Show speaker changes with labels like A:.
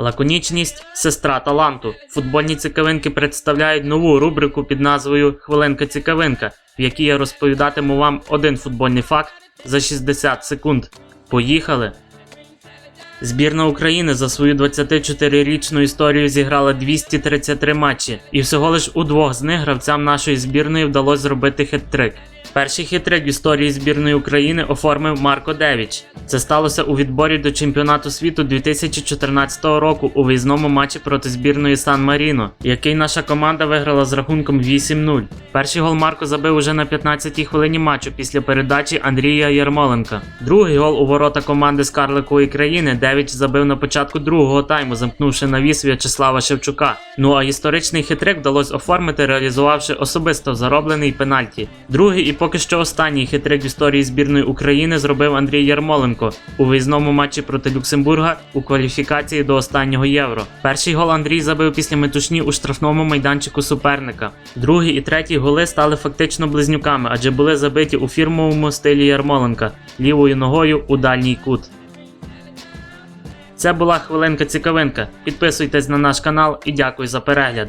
A: Лаконічність сестра таланту. Футбольні цікавинки представляють нову рубрику під назвою Хвилинка цікавинка, в якій я розповідатиму вам один футбольний факт за 60 секунд. Поїхали! Збірна України за свою 24-річну історію зіграла 233 матчі, і всього лиш у двох з них гравцям нашої збірної вдалося зробити хет-трик. Перший хитрик в історії збірної України оформив Марко Девіч. Це сталося у відборі до чемпіонату світу 2014 року у виїзному матчі проти збірної Сан Маріно, який наша команда виграла з рахунком 8-0. Перший гол Марко забив уже на 15-й хвилині матчу після передачі Андрія Ярмоленка. Другий гол у ворота команди з Карликової країни Девіч забив на початку другого тайму, замкнувши навіс В'ячеслава Шевчука. Ну а історичний хитрик вдалося оформити, реалізувавши особисто зароблений пенальті. Другий і поки що останній хитрик в історії збірної України зробив Андрій Ярмоленко у виїзному матчі проти Люксембурга у кваліфікації до останнього євро. Перший гол Андрій забив після метушні у штрафному майданчику суперника. Другий і третій голи стали фактично близнюками, адже були забиті у фірмовому стилі Ярмоленка лівою ногою у дальній кут. Це була хвилинка цікавинка. Підписуйтесь на наш канал і дякую за перегляд.